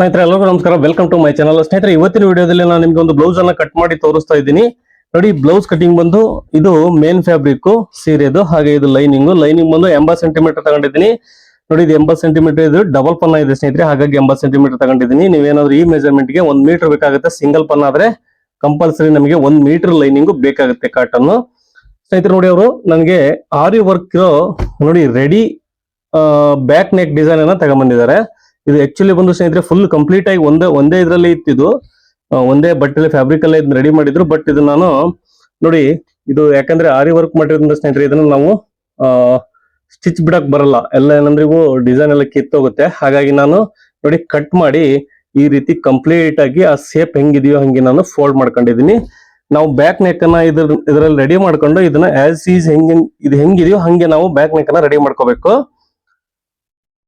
ಸ್ನೇಹಿತರೆ ಎಲ್ಲರಿಗೂ ನಮಸ್ಕಾರ. ವೆಲ್ಕಮ್ ಟು ಮೈ ಚಾನಲ್ ಸ್ನೇಹಿತರೆ, ಇವತ್ತಿನ ವಿಡಿಯೋದಲ್ಲಿ ನಾನು ನಿಮ್ಗೆ ಒಂದು ಬ್ಲೌಸ್ ಅನ್ನ ಕಟ್ ಮಾಡಿ ತೋರಿಸ್ತಾ ಇದ್ದೀನಿ. ನೋಡಿ ಬ್ಲೌಸ್ ಕಟಿಂಗ್ ಬಂದು ಇದು ಮೇನ್ ಫ್ಯಾಬ್ರಿಕ್ ಸೀರೆದು, ಹಾಗೆ ಇದು ಲೈನಿಂಗ್ ಲೈನಿಂಗ್ ಬಂದು ಎಂಬತ್ತು ಸೆಂಟಿಮೀಟರ್ ತಗೊಂಡಿದ್ದೀನಿ. ನೋಡಿ, ಇದು ಎಂಬತ್ತು ಸೆಂಟಿಮೀಟರ್ ಇದು ಡಬಲ್ ಪನ್ನ ಇದೆ ಸ್ನೇಹಿತರೆ. ಹಾಗಾಗಿ ಎಂಬತ್ತು ಸೆಂಟಿಮೀಟರ್ ತಗೊಂಡಿದ್ದೀನಿ. ನೀವೇನಾದ್ರೂ ಈ ಮೆಜರ್ಮೆಂಟ್ಗೆ ಒಂದ್ ಮೀಟರ್ ಬೇಕಾಗುತ್ತೆ. ಸಿಂಗಲ್ ಪನ್ನ ಆದ್ರೆ ಕಂಪಲ್ಸರಿ ನಮಗೆ ಒಂದ್ ಮೀಟರ್ ಲೈನಿಂಗ್ ಬೇಕಾಗುತ್ತೆ ಕಾಟನ್ ಸ್ನೇಹಿತರೆ, ನೋಡಿ ಅವರು, ನನಗೆ ಆರಿ ವರ್ಕ್ ನೋಡಿ ರೆಡಿ ಬ್ಯಾಕ್ ನೆಕ್ ಡಿಸೈನ್ ಅನ್ನ ತಗೊಂಡ್ಬಂದಿದ್ದಾರೆ ಇದು ಆಕ್ಚುಲಿ ಬಂದು ಸ್ನೇಹಿತರೆ ಫುಲ್ ಕಂಪ್ಲೀಟ್ ಆಗಿ ಒಂದೇ ಒಂದೇ ಇದರಲ್ಲಿ ಇತ್ತಿದು ಒಂದೇ ಬಟ್ಟೆ ಫ್ಯಾಬ್ರಿಕ್ ಅಲ್ಲೇ ಇದನ್ನ ರೆಡಿ ಮಾಡಿದ್ರು. ಬಟ್ ಇದು ನಾನು ನೋಡಿ, ಇದು ಯಾಕಂದ್ರೆ ಆರಿ ವರ್ಕ್ ಮಾಡಿರೋದ್ರಿಂದ ಸ್ನೇಹಿತರೆ ಇದನ್ನ ನಾವು ಸ್ಟಿಚ್ ಬಿಡಕ್ ಬರಲ್ಲ. ಎಲ್ಲ ಏನಂದ್ರೆ ಇವು ಡಿಸೈನ್ ಎಲ್ಲ ಕಿತ್ತೋಗುತ್ತೆ ಹಾಗಾಗಿ ನಾನು ನೋಡಿ ಕಟ್ ಮಾಡಿ ಈ ರೀತಿ ಕಂಪ್ಲೀಟ್ ಆಗಿ ಆ ಸೇಪ್ ಹೆಂಗಿದೆಯೋ ಹಂಗೆ ನಾನು ಫೋಲ್ಡ್ ಮಾಡ್ಕೊಂಡಿದೀನಿ ನಾವು ಬ್ಯಾಕ್ ನೆಕ್ ಅನ್ನ ಇದ್ರ, ಇದರಲ್ಲಿ ರೆಡಿ ಮಾಡ್ಕೊಂಡು ಇದನ್ನ ಆಸ್ ಈಸ್ ಹೆಂಗ್, ಇದು ಹೆಂಗಿದೆಯೋ ಹಂಗೆ ನಾವು ಬ್ಯಾಕ್ ನೆಕ್ ಅನ್ನ ರೆಡಿ ಮಾಡ್ಕೋಬೇಕು.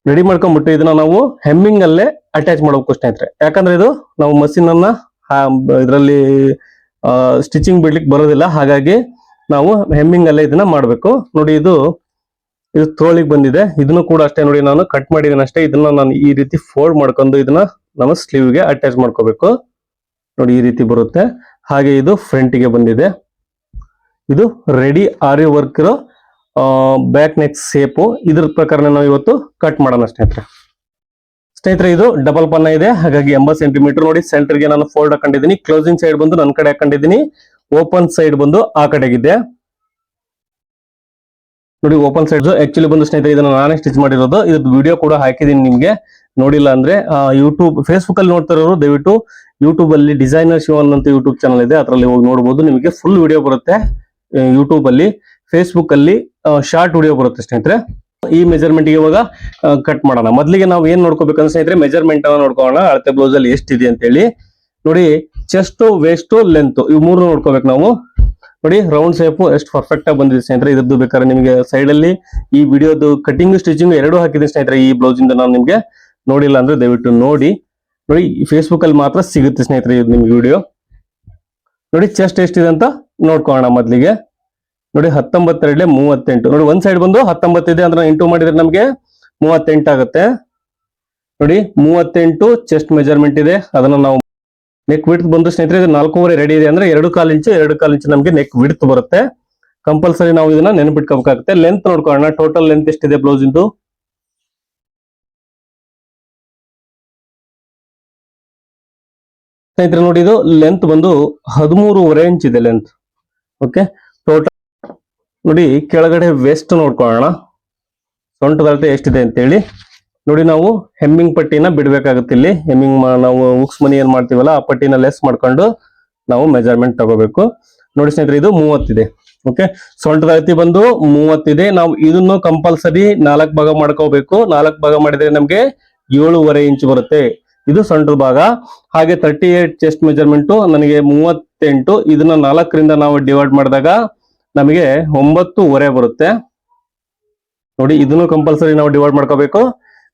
ರೆಡಿ ಮಾಡ್ಕೊಂಡ್ಬಿಟ್ಟು ಇದನ್ನ ನಾವು ಹೆಮ್ಮಿಂಗ್ ಅಲ್ಲೇ ಅಟ್ಯಾಚ್ ಮಾಡಬೇಕು ಸ್ನೇಹಿತರೆ. ಯಾಕಂದ್ರೆ ಇದು ನಾವು ಮಷಿನ್ ಅನ್ನ ಇದರಲ್ಲಿ ಸ್ಟಿಚಿಂಗ್ ಬಿಡ್ಲಿಕ್ಕೆ ಬರೋದಿಲ್ಲ. ಹಾಗಾಗಿ ನಾವು ಹೆಮ್ಮಿಂಗ್ ಅಲ್ಲೇ ಇದನ್ನ ಮಾಡಬೇಕು. ನೋಡಿ ಇದು ಇದು ತೋಳಿಗೆ ಬಂದಿದೆ. ಇದನ್ನು ಕೂಡ ಅಷ್ಟೇ ನೋಡಿ ನಾನು ಕಟ್ ಮಾಡಿದ್ದೀನಿ ಅಷ್ಟೇ. ಇದನ್ನ ನಾನು ಈ ರೀತಿ ಫೋಲ್ಡ್ ಮಾಡ್ಕೊಂಡು ಇದನ್ನ ನಾನು ಸ್ಲೀವ್ಗೆ ಅಟ್ಯಾಚ್ ಮಾಡ್ಕೋಬೇಕು. ನೋಡಿ ಈ ರೀತಿ ಬರುತ್ತೆ. ಹಾಗೆ ಇದು ಫ್ರಂಟ್ಗೆ ಬಂದಿದೆ. ಇದು ರೆಡಿ ಆರಿ ವರ್ಕ್ ಇರೋ ಬ್ಯಾಕ್ ನೆಕ್ ಸೇಪು ಇದ್ರ ಪ್ರಕಾರ ನಾವು ಇವತ್ತು ಕಟ್ ಮಾಡೋಣ ಸ್ನೇಹಿತರೆ. ಸ್ನೇಹಿತರೆ, ಇದು ಡಬಲ್ ಪನ್ನ ಇದೆ. ಹಾಗಾಗಿ ಎಂಬತ್ತು ಸೆಂಟಿಮೀಟರ್ ನೋಡಿ ಸೆಂಟರ್ಗೆ ನಾನು ಫೋಲ್ಡ್ ಹಾಕೊಂಡಿದ್ದೀನಿ. ಕ್ಲೋಸಿಂಗ್ ಸೈಡ್ ಬಂದು ನನ್ನ ಕಡೆ ಹಾಕೊಂಡಿದ್ದೀನಿ. ಓಪನ್ ಸೈಡ್ ಬಂದು ಆ ಕಡೆಗಿದೆ. ನೋಡಿ ಓಪನ್ ಸೈಡ್ ಆಕ್ಚುಲಿ ಬಂದು ಸ್ನೇಹಿತರೆ, ಇದನ್ನ ನಾನೇ ಸ್ಟಿಚ್ ಮಾಡಿರೋದು. ಇದ್ರದ್ದು ವಿಡಿಯೋ ಕೂಡ ಹಾಕಿದ್ದೀನಿ ನಿಮ್ಗೆ. ನೋಡಿಲ್ಲ ಅಂದ್ರೆ ಯೂಟ್ಯೂಬ್ ಫೇಸ್ಬುಕ್ ಅಲ್ಲಿ ನೋಡ್ತಿರೋರು ದಯವಿಟ್ಟು ಯೂಟ್ಯೂಬ್ ಅಲ್ಲಿ ಡಿಸೈನರ್ ಶಿವ ಅಂತ ಯೂಟ್ಯೂಬ್ ಚಾನಲ್ ಇದೆ. ಅದರಲ್ಲಿ ಹೋಗಿ ನೋಡಬಹುದು ನಿಮಗೆ ಫುಲ್ ವಿಡಿಯೋ ಬರುತ್ತೆ ಯೂಟ್ಯೂಬ್ ಅಲ್ಲಿ. ಫೇಸ್ಬುಕ್ ಅಲ್ಲಿ ಶಾರ್ಟ್ ವಿಡಿಯೋ ಬರುತ್ತೆ ಸ್ನೇಹಿತರೆ. ಈ ಮೆಜರ್ಮೆಂಟ್ ಇವಾಗ ಕಟ್ ಮಾಡೋಣ. ಮೊದಲಿಗೆ ನಾವು ಏನ್ ನೋಡ್ಕೋಬೇಕಂದ್ರೆ ಸ್ನೇಹಿತರೆ ಮೆಜರ್ಮೆಂಟ್ ಅನ್ನ ನೋಡ್ಕೋಣ ಅಳತೆ ಬ್ಲೌಸ್ ಅಲ್ಲಿ ಎಷ್ಟಿದೆ ಅಂತ ಹೇಳಿ ನೋಡಿ ಚೆಸ್ಟ್ ವೇಸ್ಟ್ ಲೆಂತ್ ಇವು ಮೂರು ನೋಡ್ಕೋಬೇಕು ನಾವು. ನೋಡಿ ರೌಂಡ್ ಶೇಪ್ ಎಷ್ಟು ಪರ್ಫೆಕ್ಟ್ ಆಗಿ ಬಂದಿದೆ ಸ್ನೇಹಿತರೆ. ಇದ್ರದ್ದು ಬೇಕಾದ್ರೆ ನಿಮಗೆ ಸೈಡ್ ಅಲ್ಲಿ ಈ ವಿಡಿಯೋದು ಕಟಿಂಗ್ ಸ್ಟಿಚಿಂಗ್ ಎರಡು ಹಾಕಿದ್ದೀನಿ ಸ್ನೇಹಿತರೆ ಈ ಬ್ಲೌಸ್ ಇಂದ ನಾನು ನಿಮ್ಗೆ. ನೋಡಿಲ್ಲ ಅಂದ್ರೆ ದಯವಿಟ್ಟು ನೋಡಿ. ನೋಡಿ ಫೇಸ್ಬುಕ್ ಅಲ್ಲಿ ಮಾತ್ರ ಸಿಗುತ್ತೆ ಸ್ನೇಹಿತರೆ ಇದು ನಿಮ್ಗೆ ವಿಡಿಯೋ ನೋಡಿ ಚೆಸ್ಟ್ ಎಷ್ಟಿದೆ ಅಂತ ನೋಡ್ಕೋಣ ಮೊದಲಿಗೆ. ನೋಡಿ ಹತ್ತೊಂಬತ್ತೆರಡಲೆ ಮೂವತ್ತೆಂಟು. ನೋಡಿ ಒಂದ್ ಸೈಡ್ ಬಂದು ಹತ್ತೊಂಬತ್ತಿದೆ ಅಂದ್ರೆ ಇಂಟು ಮಾಡಿದ್ರೆ ನಮಗೆ ಮೂವತ್ತೆಂಟು ಆಗುತ್ತೆ. ನೋಡಿ ಮೂವತ್ತೆಂಟು ಚೆಸ್ಟ್ ಮೆಜರ್ಮೆಂಟ್ ಇದೆ. ಅದನ್ನ ನಾವು ನೆಕ್ ವಿಡ್ತ್ ಬಂದು ಸ್ನೇಹಿತರೆ ಇದು ನಾಲ್ಕೂವರೆ ರೆಡಿ ಇದೆ ಅಂದ್ರೆ ಎರಡು ಕಾಲು ಇಂಚು ಎರಡು ಕಾಲು ಇಂಚು ನಮಗೆ ನೆಕ್ ವಿಡ್ತ್ ಬರುತ್ತೆ. ಕಂಪಲ್ಸರಿ ನಾವು ಇದನ್ನ ನೆನಪಿಟ್ಕೋಬೇಕಾಗುತ್ತೆ. ಲೆಂತ್ ನೋಡ್ಕೊಳ್ಳೋಣ ಟೋಟಲ್ ಲೆಂತ್ ಎಷ್ಟಿದೆ ಬ್ಲೌಸ್ ಇಂದು? ಸ್ನೇಹಿತರೆ ನೋಡಿ ಇದು ಲೆಂತ್ ಬಂದು ಹದಿಮೂರುವರೆ ಇಂಚ್ ಇದೆ ಲೆಂತ್ ಓಕೆ ಟೋಟಲ್ ನೋಡಿ ಕೆಳಗಡೆ ವೆಸ್ಟ್ ನೋಡ್ಕೊಳ್ಳೋಣ. ಸೊಂಟದ ಅಳತೆ ಎಷ್ಟಿದೆ ಅಂತೇಳಿ. ನೋಡಿ ನಾವು ಹೆಮ್ಮಿಂಗ್ ಪಟ್ಟಿನ ಬಿಡ್ಬೇಕಾಗುತ್ತೆ ಇಲ್ಲಿ. ಹೆಮ್ಮಿಂಗ್ ನಾವು ಉಕ್ಸ್ ಮನಿ ಏನ್ ಮಾಡ್ತೀವಲ್ಲ, ಆ ಪಟ್ಟಿನ ಲೆಸ್ ಮಾಡ್ಕೊಂಡು ನಾವು ಮೆಜರ್ಮೆಂಟ್ ತಗೋಬೇಕು. ನೋಡಿ ಸ್ನೇಹಿತರೆ, ಇದು ಮೂವತ್ತಿದೆ. ಓಕೆ ಸೊಂಟದ ಅಳತಿ ಬಂದು ಮೂವತ್ತಿದೆ. ನಾವು ಇದನ್ನು ಕಂಪಲ್ಸರಿ ನಾಲ್ಕು ಭಾಗ ಮಾಡ್ಕೋಬೇಕು. ನಾಲ್ಕು ಭಾಗ ಮಾಡಿದ್ರೆ ನಮ್ಗೆ ಏಳುವರೆ ಇಂಚ್ ಬರುತ್ತೆ. ಇದು ಸೊಂಟದ ಭಾಗ. ಹಾಗೆ ತರ್ಟಿ ಏಟ್ ಚೆಸ್ಟ್ ಮೆಜರ್ಮೆಂಟು ನನಗೆ ಮೂವತ್ತೆಂಟು. ಇದನ್ನ ನಾಲ್ಕರಿಂದ ನಾವು ಡಿವೈಡ್ ಮಾಡಿದಾಗ ನಮಗೆ ಒಂಬತ್ತುವರೆ ಬರುತ್ತೆ. ನೋಡಿ, ಇದನ್ನು ಕಂಪಲ್ಸರಿ ನಾವು ಡಿವೈಡ್ ಮಾಡ್ಕೋಬೇಕು.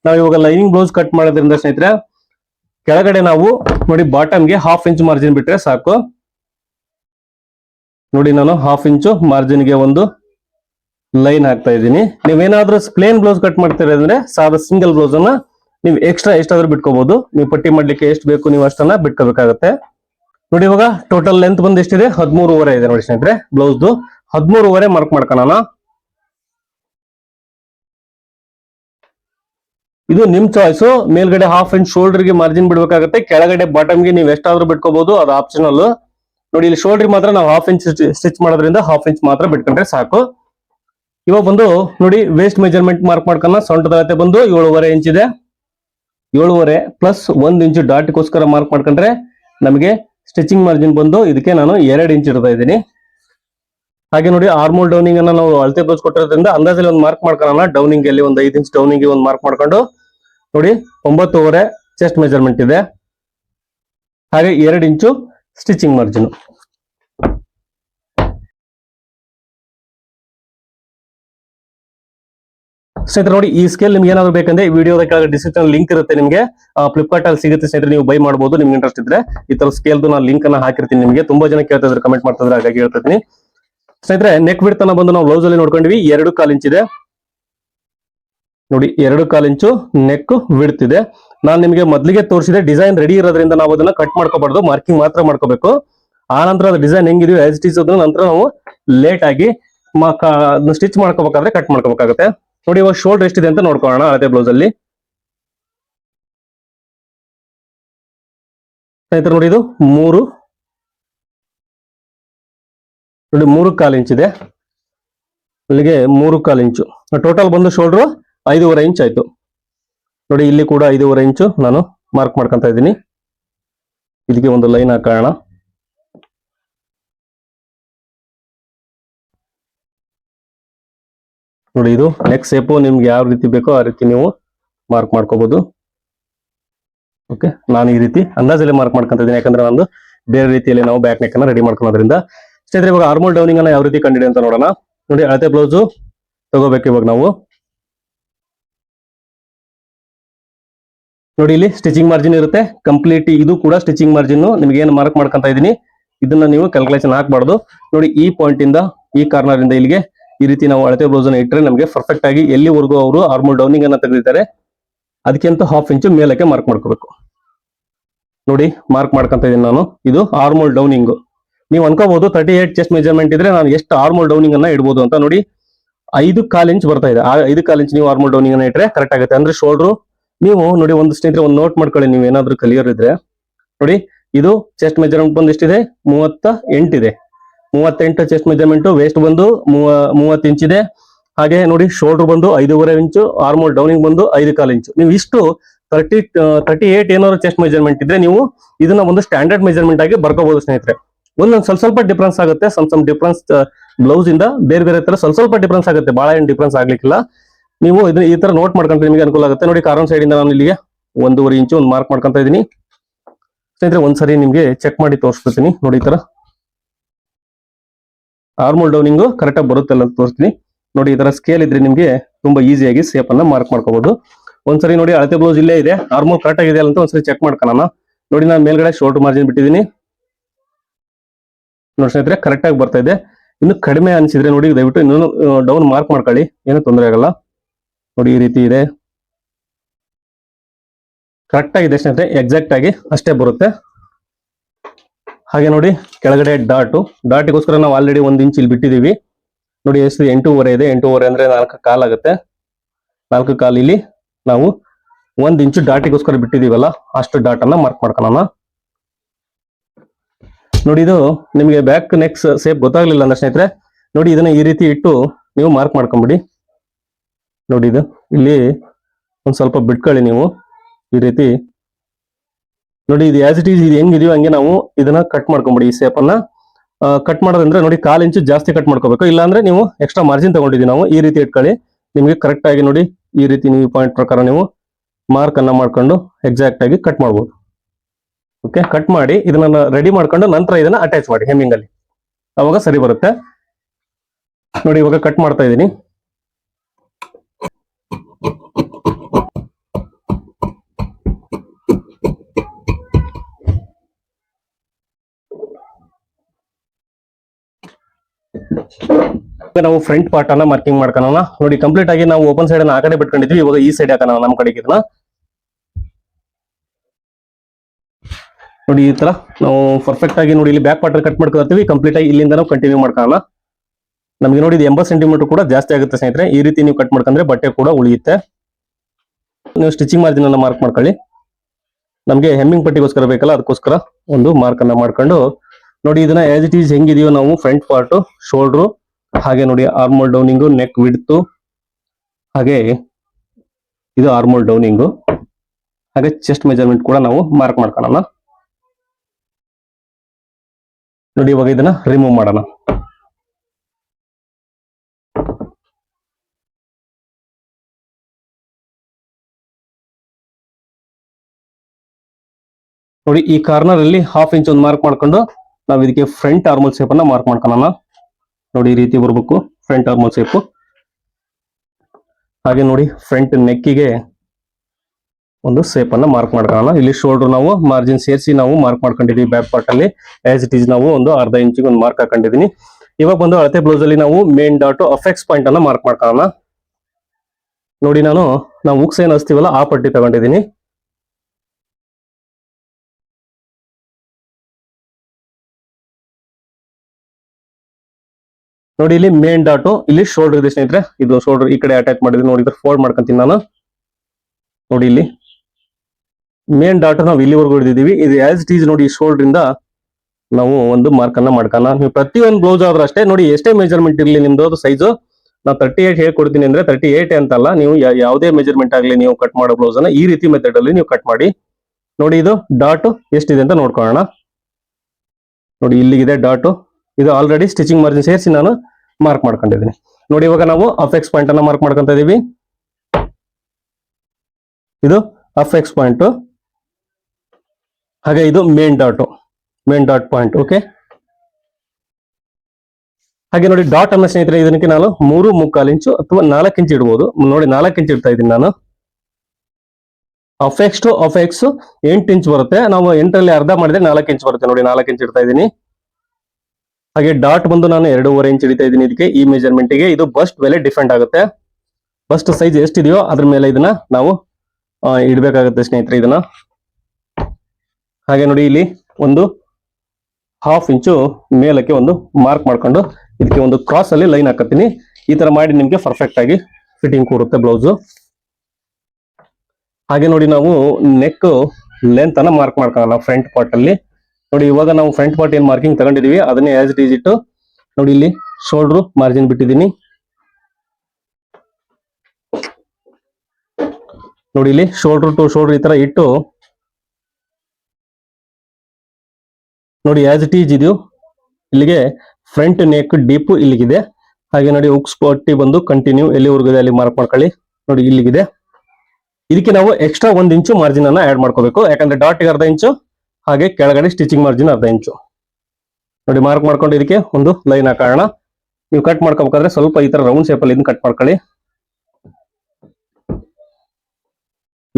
ನಾವು ಇವಾಗ ಲೈನಿಂಗ್ ಬ್ಲೌಸ್ ಕಟ್ ಮಾಡೋದ್ರಿಂದ ಸ್ನೇಹಿತರೆ, ಕೆಳಗಡೆ ನಾವು ನೋಡಿ ಬಾಟಮ್ಗೆ ಹಾಫ್ ಇಂಚ್ ಮಾರ್ಜಿನ್ ಬಿಟ್ರೆ ಸಾಕು. ನೋಡಿ, ನಾನು ಹಾಫ್ ಇಂಚು ಮಾರ್ಜಿನ್ಗೆ ಒಂದು ಲೈನ್ ಹಾಕ್ತಾ ಇದ್ದೀನಿ. ನೀವೇನಾದ್ರೂ ಪ್ಲೇನ್ ಬ್ಲೌಸ್ ಕಟ್ ಮಾಡ್ತೀರ ಅಂದ್ರೆ ಸಾದ ಸಿಂಗಲ್ ಬ್ಲೌಸ್ ಅನ್ನ ನೀವು ಎಕ್ಸ್ಟ್ರಾ ಎಷ್ಟಾದ್ರೂ ಬಿಟ್ಕೋಬಹುದು ನೀವು ಪಟ್ಟಿ ಮಾಡ್ಲಿಕ್ಕೆ ಎಷ್ಟು ಬೇಕು ನೀವು ಅಷ್ಟನ್ನ ಬಿಟ್ಕೋಬೇಕಾಗತ್ತೆ. ನೋಡಿ, ಇವಾಗ ಟೋಟಲ್ ಲೆಂತ್ ಬಂದು ಎಷ್ಟಿದೆ? ಹದಿಮೂರುವರೆ ಇದೆ ನೋಡಿ ಸ್ನೇಹಿತರೆ ಬ್ಲೌಸ್ದು ಹದಿಮೂರುವರೆ ಮಾರ್ಕ್ ಮಾಡ್ಕೊಳ್ಳೋಣ ಇದು ನಿಮ್ ಚಾಯ್ಸ್ ಮೇಲ್ಗಡೆ ಹಾಫ್ ಇಂಚ್ ಶೋಲ್ಡರ್ಗೆ ಮಾರ್ಜಿನ್ ಬಿಡ್ಬೇಕಾಗತ್ತೆ. ಕೆಳಗಡೆ ಬಾಟಮ್ಗೆ ನೀವು ಎಷ್ಟಾದ್ರೂ ಬಿಟ್ಕೋಬಹುದು ಅದು ಆಪ್ಷನಲ್ ನೋಡಿ, ಇಲ್ಲಿ ಶೋಲ್ಡರ್ ಮಾತ್ರ ನಾವು ಹಾಫ್ ಇಂಚ್ ಸ್ಟಿಚ್ ಮಾಡೋದ್ರಿಂದ ಹಾಫ್ ಇಂಚ್ ಮಾತ್ರ ಬಿಟ್ಕೊಂಡ್ರೆ ಸಾಕು. ಇವಾಗ ಬಂದು ನೋಡಿ ವೇಸ್ಟ್ ಮೆಜರ್ಮೆಂಟ್ ಮಾರ್ಕ್ ಮಾಡ್ಕೊಳ್ಳೋಣ ಸೊಂಟದ ಅಳತೆ ಬಂದು ಏಳುವರೆ ಇಂಚ್ ಇದೆ. ಏಳುವರೆ ಪ್ಲಸ್ ಒಂದ್ ಇಂಚು ಡಾಟ್ಗೋಸ್ಕರ ಮಾರ್ಕ್ ಮಾಡ್ಕೊಂಡ್ರೆ ನಮಗೆ ಸ್ಟಿಚಿಂಗ್ ಮಾರ್ಜಿನ್ ಬಂದು ಇದಕ್ಕೆ ನಾನು ಎರಡು ಇಂಚ್ ಇಡ್ತಾ ಇದ್ದೀನಿ. ಹಾಗೆ ನೋಡಿ ಆರ್ಮೋಲ್ ಡೌನಿಂಗ್ ಅನ್ನ ನಾವು ಅಳತೆ ಬ್ಲೌಸ್ ಕೊಟ್ಟಿರೋದ್ರಿಂದ ಅಂದಾಜಲ್ಲಿ ಒಂದು ಮಾರ್ಕ್ ಮಾಡ್ಕೊಳ್ಳೋಣ ಡೌನಿಂಗ್ ಅಲ್ಲಿ ಒಂದು ಐದು ಇಂಚ್ ಡೌನಿಂಗ್ ಒಂದು ಮಾರ್ಕ್ ಮಾಡ್ಕೊಂಡು ನೋಡಿ ಒಂಬತ್ತುವರೆ ಚೆಸ್ಟ್ ಮೆಜರ್ಮೆಂಟ್ ಇದೆ. ಹಾಗೆ ಎರಡು ಇಂಚು ಸ್ಟಿಚಿಂಗ್ ಮಾರ್ಜಿನ್ ಸ್ನೇಹಿತರೆ ನೋಡಿ ಈ ಸ್ಕೇಲ್ ನಿಮ್ಗೆ ಏನಾದ್ರು ಬೇಕಂದ್ರೆ ವಿಡಿಯೋದ ಕೆಳಗೆ ಡಿಸ್ಕ್ರಿಪ್ಷನ್ ಲಿಂಕ್ ಇರುತ್ತೆ ನಿಮಗೆ. ಫ್ಲಿಪ್ಕಾರ್ಟ್ ಅಲ್ಲಿ ಸಿಗುತ್ತೆ ಸ್ನೇಹಿತರೆ, ನೀವು ಬೈ ಮಾಡಬಹುದು ನಿಮ್ಗೆ ಇಂಟ್ರೆಸ್ಟ್ ಇದ್ರೆ. ಈ ತರ ಸ್ಕೇಲ್ ನಾನು ಲಿಂಕ್ ಅನ್ನ ಹಾಕಿರ್ತೀನಿ ನಿಮಗೆ. ತುಂಬಾ ಜನ ಕೇಳ್ತಾ ಇದ್ರೆ ಕಮೆಂಟ್ ಮಾಡ್ತಾ ಇದ್ರೆ, ಹಾಗಾಗಿ ಹೇಳ್ತಿದ್ದೀನಿ ಸ್ನೇಹಿತರೆ ನೆಕ್ ಬಿಡ್ತ ಬಂದು ನಾವು ಬ್ಲೌಸ್ ಅಲ್ಲಿ ನೋಡ್ಕೊಂಡ್ವಿ. ಎರಡು ಕಾಲ್ ಇಂಚ್ ಇದೆ. ನೋಡಿ, ಎರಡು ಕಾಲು ಇಂಚು ನೆಕ್ ಬಿಡ್ತಿದೆ ನಾನು ನಿಮಗೆ ಮೊದಲಿಗೆ ತೋರಿಸಿದೆ ಡಿಸೈನ್ ರೆಡಿ ಇರೋದ್ರಿಂದ ನಾವು ಅದನ್ನ ಕಟ್ ಮಾಡ್ಕೋಬಾರ್ದು ಮಾರ್ಕಿಂಗ್ ಮಾತ್ರ ಮಾಡ್ಕೋಬೇಕು. ಆ ನಂತರ ಅದು ಡಿಸೈನ್ ಹೆಂಗಿದೆಯೋ ಎಸ್ ಅದನ್ನ ನಂತರ ನಾವು ಲೇಟ್ ಆಗಿ ಸ್ಟಿಚ್ ಮಾಡ್ಕೋಬೇಕಾದ್ರೆ ಕಟ್ ಮಾಡ್ಕೋಬೇಕಾಗುತ್ತೆ. ನೋಡಿ, ಇವಾಗ ಶೋಲ್ಡರ್ ಎಷ್ಟಿದೆ ಅಂತ ನೋಡ್ಕೊಳ್ಳೋಣ, ಅಳತೆ ಬ್ಲೌಸ್ ಅಲ್ಲಿ. ಸ್ನೇಹಿತರೆ, ನೋಡಿ ಇದು ಮೂರು ನೋಡಿ, ಮೂರು ಕಾಲು ಇಂಚ್ ಇದೆ. ಇಲ್ಲಿಗೆ ಮೂರು ಕಾಲು ಇಂಚು ಟೋಟಲ್ ಬಂದು ಶೋಲ್ಡ್ರು ಐದೂವರೆ ಇಂಚ್ ಆಯ್ತು. ನೋಡಿ, ಇಲ್ಲಿ ಕೂಡ ಐದೂವರೆ ಇಂಚು ನಾನು ಮಾರ್ಕ್ ಮಾಡ್ಕೊಂತ ಇದ್ದೀನಿ. ಇದಕ್ಕೆ ಒಂದು ಲೈನ್ ಹಾಕೋಣ. ನೋಡಿ, ಇದು ನೆಕ್ಸ್ಟ್ ಸೇಪು ನಿಮ್ಗೆ ಯಾವ ರೀತಿ ಬೇಕೋ ಆ ರೀತಿ ನೀವು ಮಾರ್ಕ್ ಮಾಡ್ಕೋಬಹುದು ಓಕೆ ನಾನು ಈ ರೀತಿ ಅಂದಾಜಲ್ಲಿ ಮಾರ್ಕ್ ಮಾಡ್ಕೊಂತ ಇದ್ದೀನಿ. ಯಾಕಂದ್ರೆ ನಾನು ಬೇರೆ ರೀತಿಯಲ್ಲಿ ನಾವು ಬ್ಯಾಕ್ ನೆಕ್ ಅನ್ನ ರೆಡಿ ಮಾಡ್ಕೊಳ್ಳೋದ್ರಿಂದ ಸ್ನೇಹಿತರೆ, ಇವಾಗ ಆರ್ಮೋಲ್ ಡೌನಿಂಗ್ ಅನ್ನ ಯಾವ ರೀತಿ ಕಂಡಿಡಿ ಅಂತ ನೋಡೋಣ. ನೋಡಿ, ಅಳತೆ ಬ್ಲೌಸು ತಗೋಬೇಕು ಇವಾಗ ನಾವು. ನೋಡಿ, ಇಲ್ಲಿ ಸ್ಟಿಚಿಂಗ್ ಮಾರ್ಜಿನ್ ಇರುತ್ತೆ. ಕಂಪ್ಲೀಟ್ ಇದು ಕೂಡ ಸ್ಟಿಚಿಂಗ್ ಮಾರ್ಜಿನ್ ನಿಮ್ಗೆ ಏನು ಮಾರ್ಕ್ ಮಾಡ್ಕೊಂತ ಇದೀನಿ ಇದನ್ನ ನೀವು ಕ್ಯಾಲ್ಕುಲೇಷನ್ ಹಾಕ್ಬಾರ್ದು. ನೋಡಿ, ಈ ಪಾಯಿಂಟ್ ಇಂದ, ಈ ಕಾರ್ನರ್ ಇಂದ ಇಲ್ಲಿಗೆ ಈ ರೀತಿ ನಾವು ಅಳತೆ ಬ್ಲೌಸ್ ಅನ್ನ ಇಟ್ಟರೆ ನಮಗೆ ಪರ್ಫೆಕ್ಟ್ ಆಗಿ ಎಲ್ಲಿವರೆಗೂ ಅವರು ಆರ್ಮೋಲ್ ಡೌನಿಂಗ್ ಅನ್ನ ತೆಗೆದಿದ್ದಾರೆ, ಅದಕ್ಕಿಂತ ಹಾಫ್ ಇಂಚು ಮೇಲಕ್ಕೆ ಮಾರ್ಕ್ ಮಾಡ್ಕೋಬೇಕು. ನೋಡಿ ಮಾರ್ಕ್ ಮಾಡ್ಕೊಂತ ಇದೀನಿ ನಾನು. ಇದು ಆರ್ಮೋಲ್ ಡೌನಿಂಗ್ ನೀವು ಅನ್ಕೋಬಹುದು ತರ್ಟಿ ಏಟ್ ಚೆಸ್ಟ್ ಮೆಜರ್ಮೆಂಟ್ ಇದ್ರೆ ನಾನು ಎಷ್ಟು ಆರ್ಮೋಲ್ ಡೌನಿಂಗ್ ಅನ್ನ ಇಡಬಹುದು ಅಂತ ನೋಡಿ. ಐದು ಕಾಲ್ ಇಂಚ್ ಬರ್ತಾ ಇದೆ. ಐದು ಕಾಲ್ ಇಂಚ್ ನೀವು ಆರ್ಮೋಲ್ ಡೌನಿಂಗ್ ಅನ್ನ ಇಟ್ರೆ ಕರೆಕ್ಟ್ ಆಗುತ್ತೆ. ಅಂದ್ರೆ ಶೋಲ್ಡ್ರು ನೀವು ನೋಡಿ ಒಂದು ಸ್ನೇಹಿತರೆ ಒಂದು ನೋಟ್ ಮಾಡ್ಕೊಳ್ಳಿ. ನೀವು ಏನಾದ್ರೂ ಕ್ಲಿಯರ್ ಇದ್ರೆ. ನೋಡಿ, ಇದು ಚೆಸ್ಟ್ ಮೆಜರ್ಮೆಂಟ್ ಬಂದು ಎಷ್ಟಿದೆ ಮೂವತ್ತ ಎಂಟಿದೆ ಮೂವತ್ತೆಂಟು ಚೆಸ್ಟ್ ಮೆಜರ್ಮೆಂಟ್ ವೇಸ್ಟ್ ಬಂದು ಮೂವ, ಮೂವತ್ತು ಇಂಚ್ ಇದೆ. ಹಾಗೆ ನೋಡಿ ಶೋಲ್ಡರ್ ಬಂದು ಐದೂವರೆ ಇಂಚು ಆರ್ಮೋಲ್ ಡೌನಿಂಗ್ ಬಂದು ಐದು ಕಾಲು ಇಂಚು ನೀವು ಇಷ್ಟು ತರ್ಟಿ ತರ್ಟಿ ಏಟ್ ಏನಾದ್ರು ಚೆಸ್ಟ್ ಮೆಜರ್ಮೆಂಟ್ ಇದ್ರೆ ನೀವು ಇದನ್ನ ಒಂದು ಸ್ಟ್ಯಾಂಡರ್ಡ್ ಮೆಜರ್ಮೆಂಟ್ ಆಗಿ ಬರ್ಕೋಬಹುದು ಸ್ನೇಹಿತರೆ. ಒಂದೊಂದು ಸ್ವಲ್ಪ ಸ್ವಲ್ಪ ಡಿಫ್ರೆನ್ಸ್ ಆಗುತ್ತೆ. ಸ್ವಲ್ಪ ಸ್ವಲ್ಪ ಡಿಫ್ರೆನ್ಸ್ ಬ್ಲೌಸ್ ಇಂದ ಬೇರೆ ಬೇರೆ ತರ ಸ್ವಲ್ಪ ಸ್ವಲ್ಪ ಡಿಫ್ರೆನ್ಸ್ ಆಗುತ್ತೆ. ಬಹಳ ಏನು ಡಿಫ್ರೆನ್ಸ್ ಆಗ್ಲಿಕ್ಕಿಲ್ಲ. ನೀವು ಇದನ್ನ ಈ ತರ ನೋಟ್ ಮಾಡ್ಕೊಂಡ್ರೆ ನಿಮಗೆ ಅನುಕೂಲ ಆಗುತ್ತೆ. ನೋಡಿ ಕಾರನ್ ಸೈಡ್ ಇಂದ ನಾನು ಇಲ್ಲಿಗೆ ಒಂದೂವರೆ ಇಂಚು ಒಂದು ಮಾರ್ಕ್ ಮಾಡ್ಕೊಂತ ಇದೀನಿ ಸ್ನೇಹಿತರೆ, ಒಂದ್ಸರಿ ನಿಮ್ಗೆ ಚೆಕ್ ಮಾಡಿ ತೋರಿಸ್ಬಿಡ್ತೀನಿ. ನೋಡಿ, ಈ ತರ. ಆರ್ಮೋಲ್ ಡೌನಿಂಗು ಕರೆಕ್ಟ್ ಆಗಿ ಬರುತ್ತೆ ಅಂತ ತೋರಿಸ್ತೀನಿ. ನೋಡಿ, ಈ ತರ ಸ್ಕೇಲ್ ಇದ್ರೆ ನಿಮ್ಗೆ ತುಂಬಾ ಈಸಿಯಾಗಿ ಸೇಪ್ ಅನ್ನ ಮಾರ್ಕ್ ಮಾಡ್ಕೋಬಹುದು ಒಂದ್ಸರಿ ನೋಡಿ, ಅಳತೆ ಬ್ಲೌಸ್ ಇಲ್ಲೇ ಇದೆ. ಆರ್ಮೋಲ್ ಕರೆಕ್ಟ್ ಆಗಿದೆ ಅಂತ ಒಂದ್ಸರಿ ಚೆಕ್ ಮಾಡ್ಕೊಳ್ಳೋಣ. ನೋಡಿ, ನಾನು ಮೇಲ್ಗಡೆ ಶೋಲ್ಡರ್ ಮಾರ್ಜಿನ್ ಬಿಟ್ಟಿದ್ದೀನಿ. ನೋಡಿ ಸ್ನೇಹಿತರೆ ಕರೆಕ್ಟ್ ಆಗಿ ಬರ್ತಾ ಇದೆ. ಇನ್ನು ಕಡಿಮೆ ಅನಿಸಿದ್ರೆ ನೋಡಿ, ದಯವಿಟ್ಟು ಇನ್ನೂ ಡೌನ್ ಮಾರ್ಕ್ ಮಾಡ್ಕೊಳ್ಳಿ. ಏನೂ ತೊಂದರೆ ಆಗಲ್ಲ. ನೋಡಿ, ಈ ರೀತಿ ಇದೆ. ಕರೆಕ್ಟ್ ಆಗಿದೆ ಸ್ನೇಹಿತರೆ ಎಕ್ಸಾಕ್ಟ್ ಆಗಿ ಅಷ್ಟೇ ಬರುತ್ತೆ. ಹಾಗೆ ನೋಡಿ, ಕೆಳಗಡೆ ಡಾಟು ಡಾಟಿಗೋಸ್ಕರ ನಾವು ಆಲ್ರೆಡಿ ಒಂದು ಇಂಚ್ ಇಲ್ಲಿ ಬಿಟ್ಟಿದ್ದೀವಿ. ನೋಡಿ, ಎಷ್ಟು ಎಂಟೂವರೆ ಇದೆ. ಎಂಟೂವರೆ ಅಂದ್ರೆ ನಾಲ್ಕು ಕಾಲ್ ಆಗುತ್ತೆ. ನಾಲ್ಕು ಕಾಲ್ ಇಲ್ಲಿ ನಾವು ಒಂದು ಇಂಚು ಡಾಟಿಗೋಸ್ಕರ ಬಿಟ್ಟಿದ್ದೀವಲ್ಲ, ಅಷ್ಟು ಡಾಟನ್ನು ಮಾರ್ಕ್ ಮಾಡ್ಕೊಳ್ಳೋಣ. ನೋಡಿ ಇದು ನಿಮಗೆ ಬ್ಯಾಕ್ ನೆಕ್ಸ್ ಸೇಪ್ ಗೊತ್ತಾಗ್ಲಿಲ್ಲ ಅಂದ್ರೆ ಸ್ನೇಹಿತರೆ. ನೋಡಿ ಇದನ್ನ ಈ ರೀತಿ ಇಟ್ಟು ನೀವು ಮಾರ್ಕ್ ಮಾಡ್ಕೊಂಬಿಡಿ. ನೋಡಿ ಇದು, ಇಲ್ಲಿ ಒಂದ್ ಸ್ವಲ್ಪ ಬಿಟ್ಕೊಳ್ಳಿ ನೀವು ಈ ರೀತಿ. ನೋಡಿ ಇದು ಆಸ್ ಇಟ್ ಈಸ್ ಇದು ಹೆಂಗಿದೆಯೋ ಹಂಗೆ ನಾವು ಇದನ್ನ ಕಟ್ ಮಾಡ್ಕೊಂಬಿಡಿ ಈ ಸೇಪ್ ಅನ್ನ. ಕಟ್ ಮಾಡೋದಂದ್ರೆ ನೋಡಿ ಕಾಲು ಇಂಚು ಜಾಸ್ತಿ ಕಟ್ ಮಾಡ್ಕೋಬೇಕು. ಇಲ್ಲ ಅಂದ್ರೆ ನೀವು ಎಕ್ಸ್ಟ್ರಾ ಮಾರ್ಜಿನ್ ತಗೊಂಡಿದ್ದೀವಿ ನಾವು, ಈ ರೀತಿ ಇಟ್ಕೊಳ್ಳಿ. ನಿಮಗೆ ಕರೆಕ್ಟ್ ಆಗಿ ನೋಡಿ ಈ ರೀತಿ ನೀವು ಪಾಯಿಂಟ್ ಪ್ರಕಾರ ನೀವು ಮಾರ್ಕ್ ಅನ್ನ ಮಾಡ್ಕೊಂಡು ಎಕ್ಸಾಕ್ಟ್ ಆಗಿ ಕಟ್ ಮಾಡ್ಬೋದು. ಓಕೆ ಕಟ್ ಮಾಡಿ ಇದನ್ನ ರೆಡಿ ಮಾಡ್ಕೊಂಡು ನಂತರ ಇದನ್ನ ಅಟ್ಯಾಚ್ ಮಾಡಿ ಹೆಮ್ಮಿಂಗ್ ಅಲ್ಲಿ. ಅವಾಗ ಸರಿ ಬರುತ್ತೆ. ನೋಡಿ, ಇವಾಗ ಕಟ್ ಮಾಡ್ತಾ ಇದ್ದೀನಿ. ನಾವು ಫ್ರಂಟ್ ಪಾರ್ಟ್ ಅನ್ನ ಮಾರ್ಕಿಂಗ್ ಮಾಡ್ಕೊಳ್ಳೋಣ ನೋಡಿ ಕಂಪ್ಲೀಟ್ ಆಗಿ ನಾವು ಓಪನ್ ಸೈಡ್ ಅನ್ನ ಆ ಕಡೆ ಬಿಟ್ಕೊಂಡಿದ್ವಿ. ಇವಾಗ ಈ ಸೈಡ್ ಹಾಕೋಣ, ನಮ್ಮ ಕಡೆಗೆ ಇದನ್ನ. ನೋಡಿ ಈ ತರ ನಾವು ಪರ್ಫೆಕ್ಟ್ ಆಗಿ ನೋಡಿ ಇಲ್ಲಿ ಬ್ಯಾಕ್ ಪಾರ್ಟರ್ ಕಟ್ ಮಾಡ್ಕೊಳ್ತೀವಿ. ಕಂಪ್ಲೀಟ್ ಆಗಿ ಇಲ್ಲಿಂದ ನಾವು ಕಂಟಿನ್ಯೂ ಮಾಡ್ಕೊಳ್ಳೋಣ ನಮಗೆ ನೋಡಿ ಇದು ಎಂಬತ್ತು ಸೆಂಟಿಮೀಟರ್ ಕೂಡ ಜಾಸ್ತಿ ಆಗುತ್ತೆ ಸ್ನೇಹಿತರೆ. ಈ ರೀತಿ ನೀವು ಕಟ್ ಮಾಡ್ಕೊಂಡ್ರೆ ಬಟ್ಟೆ ಕೂಡ ಉಳಿಯುತ್ತೆ. ನೀವು ಸ್ಟಿಚಿಂಗ್ ಮಾರ್ಜಿನ್ ಮಾರ್ಕ್ ಮಾಡ್ಕೊಳ್ಳಿ. ನಮಗೆ ಹೆಮ್ಮಿಂಗ್ ಪಟ್ಟಿಗೋಸ್ಕರ ಬೇಕಲ್ಲ, ಅದಕ್ಕೋಸ್ಕರ ಒಂದು ಮಾರ್ಕ್ ಅನ್ನ ಮಾಡ್ಕೊಂಡು. ನೋಡಿ ಇದನ್ನ ಆಸ್ ಇಟ್ ಈಸ್ ಹೆಂಗಿದೆಯೋ ನಾವು ಫ್ರಂಟ್ ಪಾರ್ಟ್ ಶೋಲ್ಡ್ರು ಹಾಗೆ ನೋಡಿ ಆರ್ಮೋಲ್ ಡೌನಿಂಗು ನೆಕ್ ವಿಡ್ತು ಹಾಗೆ ಇದು ಆರ್ಮೋಲ್ ಡೌನಿಂಗು ಹಾಗೆ ಚೆಸ್ಟ್ ಮೆಜರ್ಮೆಂಟ್ ಕೂಡ ನಾವು ಮಾರ್ಕ್ ಮಾಡ್ಕೊಳ್ಳೋಣ ನೋಡಿ ಇವಾಗ ಇದನ್ನ ರಿಮೂವ್ ಮಾಡೋಣ. ನೋಡಿ ಈ ಕಾರ್ನರ್ ಅಲ್ಲಿ ಹಾಫ್ ಇಂಚ್ ಒಂದು ಮಾರ್ಕ್ ಮಾಡ್ಕೊಂಡು ನಾವು ಇದಕ್ಕೆ ಫ್ರಂಟ್ ಆರ್ಮಲ್ ಶೇಪ್ ಅನ್ನ ಮಾರ್ಕ್ ಮಾಡ್ಕೊಳ್ಳೋಣ. ನೋಡಿ ಈ ರೀತಿ ಬರ್ಬೇಕು ಫ್ರಂಟ್ ಆರ್ಮಲ್ ಶೇಪ್ ಹಾಗೆ ನೋಡಿ ಫ್ರಂಟ್ ನೆಕ್ಕಿಗೆ ಒಂದು ಸೇಪ್ ಅನ್ನ ಮಾರ್ಕ್ ಮಾಡ್ಕೊಳ್ಳೋಣ. ಇಲ್ಲಿ ಶೋಲ್ಡರ್ ನಾವು ಮಾರ್ಜಿನ್ ಸೇರಿಸಿ ನಾವು ಮಾರ್ಕ್ ಮಾಡ್ಕೊಂಡಿದೀವಿ ಬ್ಯಾಕ್ ಪಾರ್ಟ್ ಅಲ್ಲಿ. ಆಸ್ ಇಟ್ ಈಸ್ ನಾವು ಒಂದು ಅರ್ಧ ಇಂಚಿಗೆ ಒಂದು ಮಾರ್ಕ್ ಹಾಕೊಂಡಿದೀನಿ. ಇವಾಗ ಬಂದು ಅಳತೆ ಬ್ಲೌಸ್ ಅಲ್ಲಿ ನಾವು ಮೇನ್ ಡಾಟ್ ಅಫೆಕ್ಸ್ ಪಾಯಿಂಟ್ ಅನ್ನ ಮಾರ್ಕ್ ಮಾಡ್ಕೊಳ್ಳೋಣ. ನೋಡಿ ನಾನು, ನಾವು ಉಕ್ಸ್ ಏನ್ ಹಚ್ತೀವಲ್ಲ, ಆ ಪಟ್ಟಿ ತಗೊಂಡಿದ್ದೀನಿ ನೋಡಿ ಇಲ್ಲಿ ಮೇನ್ ಡಾಟು ಇಲ್ಲಿ ಶೋಲ್ಡರ್ ಇದೆ ಸ್ನೇಹಿತರೆ. ಇದು ಶೋಲ್ಡರ್ ಈ ಕಡೆ ಅಟ್ಯಾಚ್ ಮಾಡಿದ್ರೆ ನೋಡಿದ್ರೆ ಫೋಲ್ಡ್ ಮಾಡ್ಕೊಂತೀನಿ ನಾನು. ನೋಡಿ ಇಲ್ಲಿ. ಮೇನ್ ಡಾಟ್ ನಾವು ಇಲ್ಲಿವರೆಗೂ ಹಿಡಿದಿದ್ದೀವಿ. ಇದು ಆಸ್ ಇಟ್ ಈಸ್ ನೋಡಿ ಶೋಲ್ಡರ್ ಇಂದ ನಾವು ಒಂದು ಮಾರ್ಕ್ ಅನ್ನ ಮಾಡ್ಕೋಣ. ನೀವು ಪ್ರತಿಯೊಂದು ಬ್ಲೌಸ್ ಆದ್ರೂ ಅಷ್ಟೇ, ನೋಡಿ ಎಷ್ಟೇ ಮೆಜರ್ಮೆಂಟ್ ಇರಲಿ ನಿಮ್ದು ಸೈಜು ನಾವು ತರ್ಟಿ ಏಟ್ ಹೇಳ್ಕೊಡ್ತೀನಿ ಅಂದ್ರೆ ತರ್ಟಿ ಏಟ್ ಅಂತಲ್ಲ ನೀವು ಯಾವುದೇ ಮೆಜರ್ಮೆಂಟ್ ಆಗಲಿ ನೀವು ಕಟ್ ಮಾಡೋ ಬ್ಲೌಸ್ ಅನ್ನ ಈ ರೀತಿ ಮೆಥಡ್ ಅಲ್ಲಿ ನೀವು ಕಟ್ ಮಾಡಿ. ನೋಡಿ ಇದು ಡಾಟ್ ಎಷ್ಟಿದೆ ಅಂತ ನೋಡ್ಕೊಳ್ಳೋಣ. ನೋಡಿ ಇಲ್ಲಿಗಿದೆ ಡಾಟ್ ಇದು ಆಲ್ರೆಡಿ ಸ್ಟಿಚಿಂಗ್ ಮಾರ್ಜಿನ್ ಸೇರಿಸಿ ನಾನು ಮಾರ್ಕ್ ಮಾಡ್ಕೊಂಡಿದ್ದೀನಿ. ನೋಡಿ ಇವಾಗ ನಾವು ಅಫೆಕ್ಸ್ ಪಾಯಿಂಟ್ ಅನ್ನ ಮಾರ್ಕ್ ಮಾಡ್ಕೊಂತ ಇದೀವಿ. ಇದು ಅಫೆಕ್ಸ್ ಪಾಯಿಂಟ್ ಹಾಗೆ ಇದು main dot main dot point okay ಹಾಗೆ ನೋಡಿ ಡಾಟ್ ಅನ್ನ ಸ್ನೇಹಿತರೆ, ಇದಕ್ಕೆ ನಾನು ಮೂರು ಮುಕ್ಕಾಲು ಇಂಚು ಅಥವಾ ನಾಲ್ಕು ಇಂಚು ಇಡ್ಬೋದು. ನೋಡಿ ನಾಲ್ಕು ಇಂಚು ಇಡ್ತಾ ಇದ್ದೀನಿ ನಾನು. ಅಫೆಕ್ಸ್ ಟು ಅಫೆಕ್ಸ್ ಎಂಟು ಇಂಚ್ ಬರುತ್ತೆ. ನಾವು ಎಂಟರಲ್ಲಿ ಅರ್ಧ ಮಾಡಿದ್ರೆ ನಾಲ್ಕು ಇಂಚ್ ಬರುತ್ತೆ. ನೋಡಿ ನಾಲ್ಕು ಇಂಚ್ ಇಡ್ತಾ ಇದ್ದೀನಿ. ಹಾಗೆ ಡಾಟ್ ಬಂದು ನಾನು ಎರಡೂವರೆ ಇಂಚ್ ಹಿಡಿತಾ ಇದ್ದೀನಿ ಇದಕ್ಕೆ. ಈ ಮೆಜರ್ಮೆಂಟ್ಗೆ ಇದು ಬಸ್ಟ್ ಮೇಲೆ ಡಿಫೆಂಡ್ ಆಗುತ್ತೆ. ಬಸ್ಟ್ ಸೈಜ್ ಎಷ್ಟಿದೆಯೋ ಅದ್ರ ಮೇಲೆ ಇದನ್ನ ನಾವು ಇಡಬೇಕಾಗುತ್ತೆ ಸ್ನೇಹಿತರೆ ಇದನ್ನ. ಹಾಗೆ ನೋಡಿ ಇಲ್ಲಿ ಒಂದು ಹಾಫ್ ಇಂಚು ಮೇಲಕ್ಕೆ ಒಂದು ಮಾರ್ಕ್ ಮಾಡ್ಕೊಂಡು ಇದಕ್ಕೆ ಒಂದು ಕ್ರಾಸ್ ಅಲ್ಲಿ ಲೈನ್ ಹಾಕತ್ತೀನಿ. ಈ ತರ ಮಾಡಿ ನಿಮ್ಗೆ ಪರ್ಫೆಕ್ಟ್ ಆಗಿ ಫಿಟ್ಟಿಂಗ್ ಕೂರುತ್ತೆ ಬ್ಲೌಸ್ ಹಾಗೆ ನೋಡಿ ನಾವು ನೆಕ್ ಲೆಂತ್ ಅನ್ನ ಮಾರ್ಕ್ ಮಾಡ್ಕೊಳಲ್ಲ ಫ್ರಂಟ್ ಪಾರ್ಟ್ ಅಲ್ಲಿ. ನೋಡಿ ಇವಾಗ ನಾವು ಫ್ರಂಟ್ ಪಾರ್ಟ್ ಏನ್ ಮಾರ್ಕಿಂಗ್ ತಗೊಂಡಿದೀವಿ, ಅದನ್ನೇ ಆಸ್ ಇಟ್ ಈಸ್ ಇಟ್ಟು ನೋಡಿ ಇಲ್ಲಿ ಶೋಲ್ಡ್ರು ಮಾರ್ಜಿನ್ ಬಿಟ್ಟಿದ್ದೀನಿ. ನೋಡಿ ಇಲ್ಲಿ ಶೋಲ್ಡ್ರು ಟು ಶೋಲ್ಡ್ರ್ ಈ ತರ ಇಟ್ಟು ನೋಡಿ ಆಸ್ ಇಟ್ ಈಸ್ ಇದು, ಇಲ್ಲಿಗೆ ಫ್ರಂಟ್ ನೆಕ್ ಡೀಪ್ ಇಲ್ಲಿಗಿದೆ. ಹಾಗೆ ನೋಡಿ, ಉಕ್ಸ್ ಪಟ್ಟಿ ಬಂದು ಕಂಟಿನ್ಯೂ ಎಲ್ಲಿವರೆಗಿದೆ ಅಲ್ಲಿ ಮಾರ್ಕ್ ಮಾಡ್ಕೊಳ್ಳಿ. ನೋಡಿ, ಇಲ್ಲಿಗಿದೆ. ಇದಕ್ಕೆ ನಾವು ಎಕ್ಸ್ಟ್ರಾ ಒಂದ್ ಇಂಚು ಮಾರ್ಜಿನ್ ಅನ್ನ ಆಡ್ ಮಾಡ್ಕೋಬೇಕು. ಯಾಕಂದ್ರೆ ಡಾಟ್ ಅರ್ಧ ಇಂಚು ಹಾಗೆ ಕೆಳಗಡೆ ಸ್ಟಿಚಿಂಗ್ ಮಾರ್ಜಿನ್ ಅರ್ಧ ಇಂಚು ನೋಡಿ ಮಾರ್ಕ್ ಮಾಡ್ಕೊಂಡು ಇದಕ್ಕೆ ಒಂದು ಲೈನ್ ಹಾಕೋಣ. ನೀವು ಕಟ್ ಮಾಡ್ಕೋಬೇಕಾದ್ರೆ ಸ್ವಲ್ಪ ಈ ತರ ರೌಂಡ್ ಶೇಪ್ ಅಲ್ಲಿ ಕಟ್ ಮಾಡ್ಕೊಳ್ಳಿ.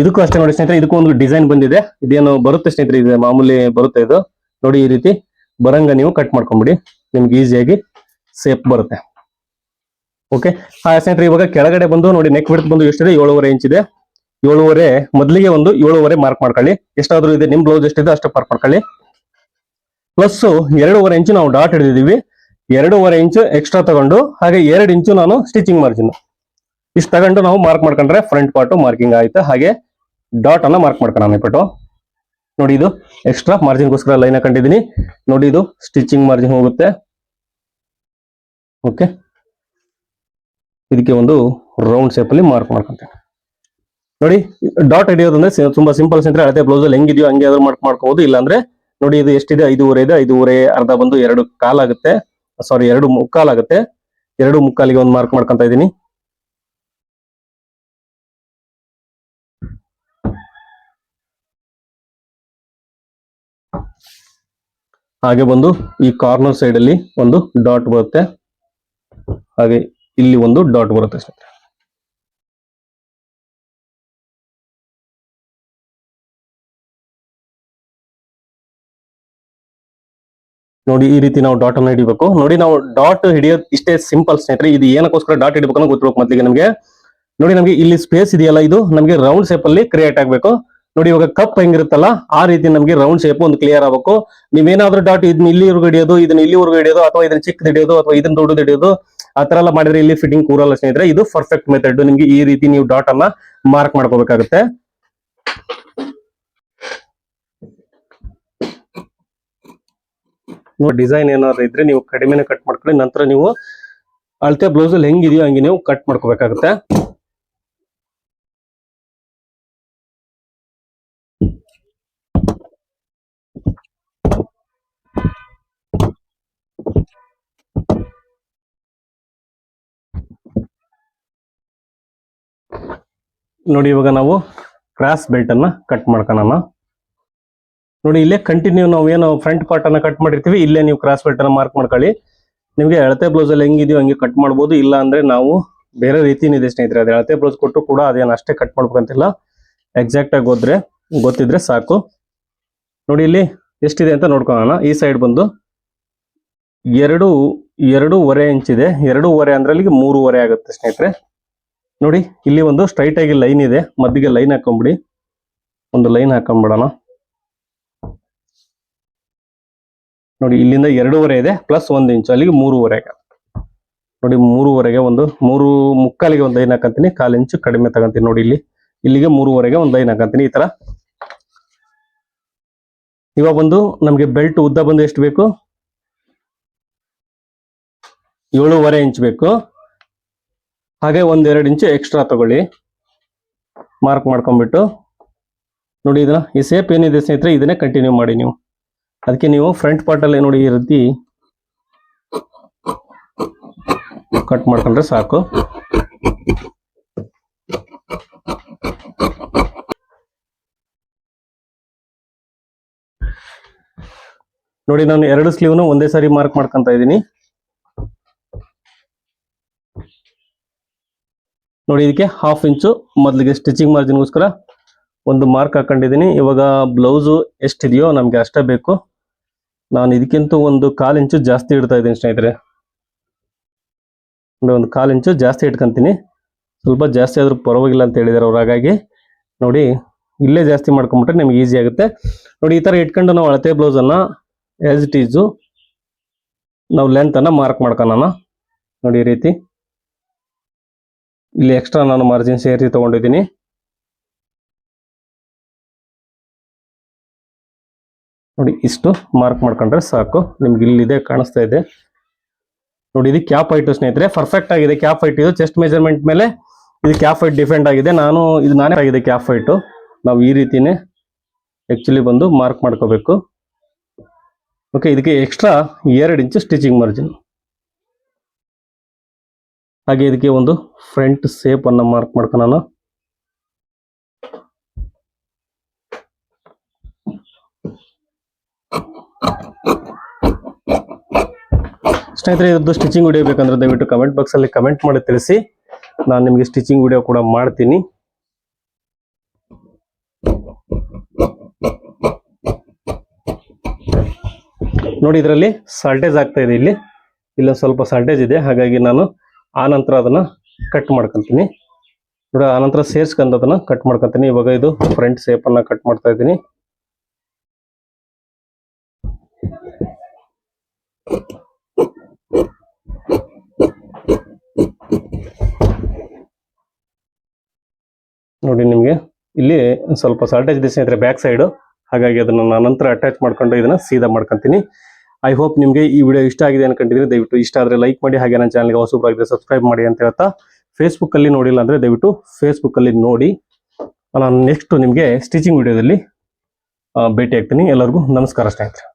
ಇದಕ್ಕೂ ಅಷ್ಟೇ ನೋಡಿ ಸ್ನೇಹಿತರೆ, ಇದಕ್ಕೂ ಒಂದು ಡಿಸೈನ್ ಬಂದಿದೆ. ಇದೇನು ಬರುತ್ತೆ ಸ್ನೇಹಿತರೆ, ಇದೆ ಮಾಮೂಲಿ ಬರುತ್ತೆ ಇದು. ನೋಡಿ ಈ ರೀತಿ ಬರಂಗ ನೀವು ಕಟ್ ಮಾಡ್ಕೊಂಬಿಡಿ. ನಿಮ್ಗೆ ಈಸಿಯಾಗಿ ಸೇಫ್ ಬರುತ್ತೆ. ಓಕೆ ಹಾ, ಸ್ನೇಹಿತರೆ, ಇವಾಗ ಕೆಳಗಡೆ ಬಂದು ನೋಡಿ ನೆಕ್ ಬಿಡ್ತು ಬಂದು ಎಷ್ಟಿದೆ? ಏಳುವರೆ ಇಂಚ್ ಇದೆ. ಏಳುವರೆ, ಮೊದಲಿಗೆ ಒಂದು ಏಳುವರೆ ಮಾರ್ಕ್ ಮಾಡ್ಕೊಳ್ಳಿ. ಎಷ್ಟಾದ್ರೂ ಇದೆ, ನಿಮ್ ಬ್ಲೌಸ್ ಎಷ್ಟಿದೆ ಅಷ್ಟು ಮಾರ್ಕ್ ಮಾಡ್ಕೊಳ್ಳಿ. ಪ್ಲಸ್ ಎರಡೂವರೆ ಇಂಚು ನಾವು ಡಾಟ್ ಹಿಡಿದಿದ್ದೀವಿ. ಎರಡೂವರೆ ಇಂಚು ಎಕ್ಸ್ಟ್ರಾ ತಗೊಂಡು, ಹಾಗೆ ಎರಡು ಇಂಚು ನಾನು ಸ್ಟಿಚಿಂಗ್ ಮಾರ್ಜಿನ್ ಇಷ್ಟು ತಗೊಂಡು ನಾವು ಮಾರ್ಕ್ ಮಾಡ್ಕೊಂಡ್ರೆ ಫ್ರಂಟ್ ಪಾರ್ಟು ಮಾರ್ಕಿಂಗ್ ಆಯ್ತು? ಹಾಗೆ ಡಾಟ್ ಅನ್ನ ಮಾರ್ಕ್ ಮಾಡ್ಕೊಳ್ಳೋಣ ಬಿಟ್ಟು ನೋಡಿ ಇದು ಎಕ್ಸ್ಟ್ರಾ ಮಾರ್ಜಿನ್ಗೋಸ್ಕರ ಲೈನ್ ಹಾಕೊಂಡಿದ್ದೀನಿ ನೋಡಿ ಇದು ಸ್ಟಿಚಿಂಗ್ ಮಾರ್ಜಿನ್ ಹೋಗುತ್ತೆ. ಓಕೆ ಇದಕ್ಕೆ ಒಂದು ರೌಂಡ್ ಶೇಪಲ್ಲಿ ಮಾರ್ಕ್ ಮಾಡ್ಕೊಂತೀನಿ. ನೋಡಿ ಡಾಟ್ ಹಿಡಿಯೋದಂದ್ರೆ ತುಂಬಾ ಸಿಂಪಲ್ ಅಂದ್ರೆ ಅಳತೆ ಬ್ಲೌಸ್ ಅಲ್ಲಿ ಹೆಂಗಿದೆಯೋ ಹಂಗೆ ಆದ್ರೂ ಮಾರ್ಕ್ ಮಾಡ್ಕೋಬಹುದು ಇಲ್ಲಾಂದ್ರೆ ನೋಡಿ ಇದು ಎಷ್ಟಿದೆ? ಐದೂವರೆ ಇದೆ. ಐದೂವರೆ, ಅರ್ಧ ಬಂದು ಎರಡು ಕಾಲಾಗುತ್ತೆ ಸಾರಿ ಎರಡು ಮುಕ್ಕಾಲಾಗುತ್ತೆ ಎರಡು ಮುಕ್ಕಾಲಿಗೆ ಒಂದು ಮಾರ್ಕ್ ಮಾಡ್ಕೊಂತ ಇದ್ದೀನಿ. ಹಾಗೆ ಬಂದು ಈ ಕಾರ್ನರ್ ಸೈಡ್ ಅಲ್ಲಿ ಒಂದು ಡಾಟ್ ಬರುತ್ತೆ. ಹಾಗೆ ಇಲ್ಲಿ ಒಂದು ಡಾಟ್ ಬರುತ್ತೆ ಸ್ನೇಹಿತರೆ ನೋಡಿ ಈ ರೀತಿ ನಾವು ಡಾಟ್ ಅನ್ನು ಹಿಡಿಬೇಕು. ನೋಡಿ ನಾವು ಡಾಟ್ ಹಿಡಿಯೋದು ಇಷ್ಟೇ ಸಿಂಪಲ್ ಸ್ನೇಹಿತರೆ, ಇದು ಏನಕ್ಕೋಸ್ಕರ ಡಾಟ್ ಹಿಡಿಬೇಕು ಅನ್ನೋ ಗೊತ್ತಿರ್ಬೇಕು ಮೊದಲಿಗೆ ನಮಗೆ. ನೋಡಿ ನಮಗೆ ಇಲ್ಲಿ ಸ್ಪೇಸ್ ಇದೆಯಲ್ಲ ಇದು, ನಮಗೆ ರೌಂಡ್ ಶೇಪ್ ಅಲ್ಲಿ ಕ್ರಿಯೇಟ್ ಆಗ್ಬೇಕು. ನೋಡಿ ಇವಾಗ ಕಪ್ ಹೆಂಗಿರುತ್ತಲ್ಲ, ಆ ರೀತಿ ನಮಗೆ ರೌಂಡ್ ಶೇಪ್ ಒಂದು ಕ್ಲಿಯರ್ ಆಗಬೇಕು. ನೀವೇನಾದ್ರೂ ಡಾಟ್ ಇದನ್ನ ಇಲ್ಲಿವರೆಗೂ ಹಿಡಿಯೋದು, ಇದನ್ನ ಇಲ್ಲಿವರೆಗೂ ಹಿಡಿಯೋದು, ಅಥವಾ ಇದನ್ನ ಚಿಕ್ಕದ ಹಿಡಿಯೋದು, ಅಥವಾ ಇದನ್ನ ದೊಡ್ಡದು ಹಿಡಿಯೋದು, ಆ ತರ ಎಲ್ಲ ಮಾಡಿದ್ರೆ ಇಲ್ಲಿ ಫಿಟ್ಟಿಂಗ್ ಕೂರಲ್ಲ ಸ್ನೇಹಿತರೆ. ಇದು ಪರ್ಫೆಕ್ಟ್ ಮೆಥಡ್ ನಿಮ್ಗೆ ಈ ರೀತಿ ನೀವು ಡಾಟ್ ಅನ್ನ ಮಾರ್ಕ್ ಮಾಡ್ಕೋಬೇಕಾಗುತ್ತೆ. ಡಿಸೈನ್ ಏನಾದ್ರು ಇದ್ರೆ ನೀವು ಕಡಿಮೆನೆ ಕಟ್ ಮಾಡ್ಕೊಳ್ಳಿ. ನಂತರ ನೀವು ಅಳತೆ ಬ್ಲೌಸಲ್ಲಿ ಹೆಂಗಿದೆಯೋ ಹಂಗೆ ನೀವು ಕಟ್ ಮಾಡ್ಕೋಬೇಕಾಗುತ್ತೆ. ನೋಡಿ ಇವಾಗ ನಾವು ಕ್ರಾಸ್ ಬೆಲ್ಟ್ ಅನ್ನ ಕಟ್ ಮಾಡ್ಕೊಳ್ಳೋಣ ನೋಡಿ ಇಲ್ಲೇ ಕಂಟಿನ್ಯೂ ನಾವು ಏನು ಫ್ರಂಟ್ ಪಾರ್ಟ್ ಅನ್ನ ಕಟ್ ಮಾಡಿರ್ತೀವಿ, ಇಲ್ಲೇ ನೀವು ಕ್ರಾಸ್ ಬೆಲ್ಟ್ ಅನ್ನ ಮಾರ್ಕ್ ಮಾಡ್ಕೊಳ್ಳಿ. ನಿಮಗೆ ಅಳತೆ ಬ್ಲೌಸ್ ಅಲ್ಲಿ ಹೆಂಗಿದೆಯೋ ಹಂಗೆ ಕಟ್ ಮಾಡ್ಬೋದು, ಇಲ್ಲ ಅಂದ್ರೆ ನಾವು ಬೇರೆ ರೀತಿ ಇದೆ ಸ್ನೇಹಿತರೆ, ಅದೇ ಅಳತೆ ಬ್ಲೌಸ್ ಕೊಟ್ಟು ಕೂಡ ಅದೇನು ಅಷ್ಟೇ ಕಟ್ ಮಾಡ್ಬೇಕಂತಿಲ್ಲ. ಎಕ್ಸಾಕ್ಟ್ ಆಗಿ ಹೋದ್ರೆ ಗೊತ್ತಿದ್ರೆ ಸಾಕು. ನೋಡಿ ಇಲ್ಲಿ ಎಷ್ಟಿದೆ ಅಂತ ನೋಡ್ಕೊಳ್ಳೋಣ. ಈ ಸೈಡ್ ಬಂದು ಎರಡು, ಎರಡೂವರೆ ಇಂಚ್ ಇದೆ. ಎರಡೂವರೆ ಅಂದ್ರೆ ಅಲ್ಲಿಗೆ ಮೂರುವರೆ ಆಗುತ್ತೆ ಸ್ನೇಹಿತರೆ. ನೋಡಿ, ಇಲ್ಲಿ ಒಂದು ಸ್ಟ್ರೈಟ್ ಆಗಿ ಲೈನ್ ಇದೆ. ಮಧ್ಯಗೆ ಲೈನ್ ಹಾಕೊಂಬಿಡಿ. ಒಂದು ಲೈನ್ ಹಾಕೊಂಡ್ಬಿಡೋಣ ನೋಡಿ, ಇಲ್ಲಿಂದ ಎರಡೂವರೆ ಇದೆ ಪ್ಲಸ್ ಒಂದು ಇಂಚು ಅಲ್ಲಿಗೆ ಮೂರುವರೆಗೆ ನೋಡಿ, ಮೂರುವರೆಗೆ ಒಂದು, ಮೂರು ಮುಕ್ಕಾಲಿಗೆ ಒಂದು ಲೈನ್ ಹಾಕಂತೀನಿ. ಕಾಲು ಇಂಚು ಕಡಿಮೆ ತಗೊಂತೀನಿ ನೋಡಿ ಇಲ್ಲಿ. ಇಲ್ಲಿಗೆ ಮೂರುವರೆಗೆ ಒಂದು ಲೈನ್ ಹಾಕಂತೀನಿ ಈ ತರ. ಇವಾಗ ಬಂದು ನಮಗೆ ಬೆಲ್ಟ್ ಉದ್ದ ಬಂದು ಎಷ್ಟು ಬೇಕು? ಏಳೂವರೆ ಇಂಚ್ ಬೇಕು. ಹಾಗೆ ಒಂದೆರಡು ಇಂಚು ಎಕ್ಸ್ಟ್ರಾ ತಗೊಳ್ಳಿ. ಮಾರ್ಕ್ ಮಾಡ್ಕೊಂಡ್ಬಿಟ್ಟು. ನೋಡಿ ಇದನ್ನ, ಈ ಸೇಪ್ ಏನಿದೆ ಸ್ನೇಹಿತರೆ, ಇದನ್ನೇ ಕಂಟಿನ್ಯೂ ಮಾಡಿ ನೀವು. ಅದಕ್ಕೆ ನೀವು ಫ್ರಂಟ್ ಪಾರ್ಟ್ ಅಲ್ಲಿ ನೋಡಿ ಈ ರೀತಿ ಕಟ್ ಮಾಡ್ಕೊಂಡ್ರೆ ಸಾಕು. ನೋಡಿ ನಾನು ಎರಡು ಸ್ಲೀವ್ನು ಒಂದೇ ಸಾರಿ ಮಾರ್ಕ್ ಮಾಡ್ಕೊಂತ ಇದ್ದೀನಿ. ನೋಡಿ ಇದಕ್ಕೆ ಹಾಫ್ ಇಂಚು ಮೊದಲಿಗೆ ಸ್ಟಿಚಿಂಗ್ ಮಾರ್ಜಿನ್ಗೋಸ್ಕರ ಒಂದು ಮಾರ್ಕ್ ಹಾಕೊಂಡಿದ್ದೀನಿ. ಇವಾಗ ಬ್ಲೌಸು ಎಷ್ಟಿದೆಯೋ ನಮಗೆ ಅಷ್ಟೇ ಬೇಕು. ನಾನು ಇದಕ್ಕಿಂತ ಒಂದು ಕಾಲು ಇಂಚು ಜಾಸ್ತಿ ಇಡ್ತಾ ಇದ್ದೀನಿ ಸ್ನೇಹಿತರೆ. ಒಂದು ಕಾಲು ಇಂಚು ಜಾಸ್ತಿ ಇಟ್ಕೊಂತೀನಿ. ಸ್ವಲ್ಪ ಜಾಸ್ತಿ ಆದರೂ ಪರವಾಗಿಲ್ಲ ಅಂತ ಹೇಳಿದಾರೆ ಅವ್ರು, ಹಾಗಾಗಿ ನೋಡಿ ಇಲ್ಲೇ ಜಾಸ್ತಿ ಮಾಡ್ಕೊಂಬಿಟ್ರೆ ನಿಮ್ಗೆ ಈಸಿ ಆಗುತ್ತೆ. ನೋಡಿ ಈ ಥರ ಇಟ್ಕೊಂಡು ನಾವು ಅಳತೆ ಬ್ಲೌಸನ್ನು ಆಸ್ ಇಟ್ ಈಸು ನಾವು ಲೆಂತನ್ನು ಮಾರ್ಕ್ ಮಾಡ್ಕೊಳೋಣ. ನೋಡಿ ಈ ರೀತಿ. ಇಲ್ಲಿ ಎಕ್ಸ್ಟ್ರಾ ನಾನು ಮಾರ್ಜಿನ್ ಸೇರಿಸಿ ತಗೊಂಡಿದ್ದೀನಿ. ನೋಡಿ, ಇಷ್ಟು ಮಾರ್ಕ್ ಮಾಡ್ಕೊಂಡ್ರೆ ಸಾಕು. ನಿಮ್ಗೆ ಇಲ್ಲಿದೆ, ಕಾಣಿಸ್ತಾ ಇದೆ. ನೋಡಿ, ಇದು ಕ್ಯಾಪ್ ಹೈಟು ಸ್ನೇಹಿತರೆ ಪರ್ಫೆಕ್ಟ್ ಆಗಿದೆ ಕ್ಯಾಪ್ ಹೈಟ್ ಇದು. ಚೆಸ್ಟ್ ಮೆಜರ್ಮೆಂಟ್ ಮೇಲೆ ಇದು ಕ್ಯಾಪ್ ಹೈಟ್ ಡಿಫೆಂಡ್ ಆಗಿದೆ. ನಾನು, ಇದು ನಾನೇ ಆಗಿದೆ ಕ್ಯಾಪ್ ಹೈಟು ನಾವು ಈ ರೀತಿನೇ ಆ್ಯಕ್ಚುಲಿ ಬಂದು ಮಾರ್ಕ್ ಮಾಡ್ಕೋಬೇಕು. ಓಕೆ ಇದಕ್ಕೆ ಎಕ್ಸ್ಟ್ರಾ ಎರಡು ಇಂಚು ಸ್ಟಿಚಿಂಗ್ ಮಾರ್ಜಿನ್ ಹಾಗೆ ಇದಕ್ಕೆ ಒಂದು ಫ್ರಂಟ್ ಸೇಪ್ ಅನ್ನ ಮಾರ್ಕ್ ಮಾಡ್ಕೊಳ್ಳೋಣ ಸ್ನೇಹಿತರೆ, ಇದ್ರದ್ದು ಸ್ಟಿಚಿಂಗ್ ವಿಡಿಯೋ ಬೇಕಂದ್ರೆ ದಯವಿಟ್ಟು ಕಮೆಂಟ್ ಬಾಕ್ಸ್ ಅಲ್ಲಿ ಕಮೆಂಟ್ ಮಾಡಿ ತಿಳಿಸಿ. ನಾನು ನಿಮಗೆ ಸ್ಟಿಚಿಂಗ್ ವಿಡಿಯೋ ಕೂಡ ಮಾಡ್ತೀನಿ. ನೋಡಿ, ಇದರಲ್ಲಿ ಸಾಲ್ಟೇಜ್ ಆಗ್ತಾ ಇದೆ ಇಲ್ಲಿ. ಇಲ್ಲ ಸ್ವಲ್ಪ ಸಾಲ್ಟೇಜ್ ಇದೆ. ಹಾಗಾಗಿ ನಾನು ಆ ನಂತರ ಅದನ್ನ ಕಟ್ ಮಾಡ್ಕೊಂತೀನಿ. ನೋಡಿ, ಆ ನಂತರ ಸೇರ್ಸ್ಕೊಂಡು ಅದನ್ನ ಕಟ್ ಮಾಡ್ಕೊಂತೀನಿ. ಇವಾಗ ಇದು ಫ್ರಂಟ್ ಸೇಪ್ ಅನ್ನ ಕಟ್ ಮಾಡ್ತಾ ಇದ್ದೀನಿ. ನೋಡಿ ನಿಮಗೆ, ಇಲ್ಲಿ ಸ್ವಲ್ಪ ಸಾಲ್ಟೇಜ್ ಇದೆ ಸ್ನೇಹಿತರೆ ಬ್ಯಾಕ್ ಸೈಡ್ ಹಾಗಾಗಿ ಅದನ್ನ ನಾನು ನಂತರ ಅಟ್ಯಾಚ್ ಮಾಡ್ಕೊಂಡು ಇದನ್ನ ಸೀದಾ ಮಾಡ್ಕೊಂತೀನಿ. ಐ ಹೋಪ್ ನಿಮಗೆ ಈ ವಿಡಿಯೋ ಇಷ್ಟ ಆಗಿದೆ ಅನ್ಕೊಂಡಿದ್ದೀನಿ. ದಯವಿಟ್ಟು ಇಷ್ಟ ಆದ್ರೆ ಲೈಕ್ ಮಾಡಿ, ಹಾಗೆ ನನ್ನ ಚಾನಲ್ಗೆ ಹೊಸಬರಾಗಿದೆ ಸಬ್ಸ್ಕ್ರೈಬ್ ಮಾಡಿ ಅಂತ ಹೇಳ್ತಾ ಫೇಸ್ಬುಕ್ ಅಲ್ಲಿ ನೋಡಿಲ್ಲ ಅಂದ್ರೆ ದಯವಿಟ್ಟು ಫೇಸ್ಬುಕ್ ಅಲ್ಲಿ ನೋಡಿ. ನಾನು ನೆಕ್ಸ್ಟ್ ನಿಮಗೆ ಸ್ಟಿಚಿಂಗ್ ವಿಡಿಯೋದಲ್ಲಿ ಭೇಟಿ ಆಗ್ತೀನಿ ಎಲ್ಲರಿಗೂ ನಮಸ್ಕಾರ ಸ್ನೇಹಿತರೆ.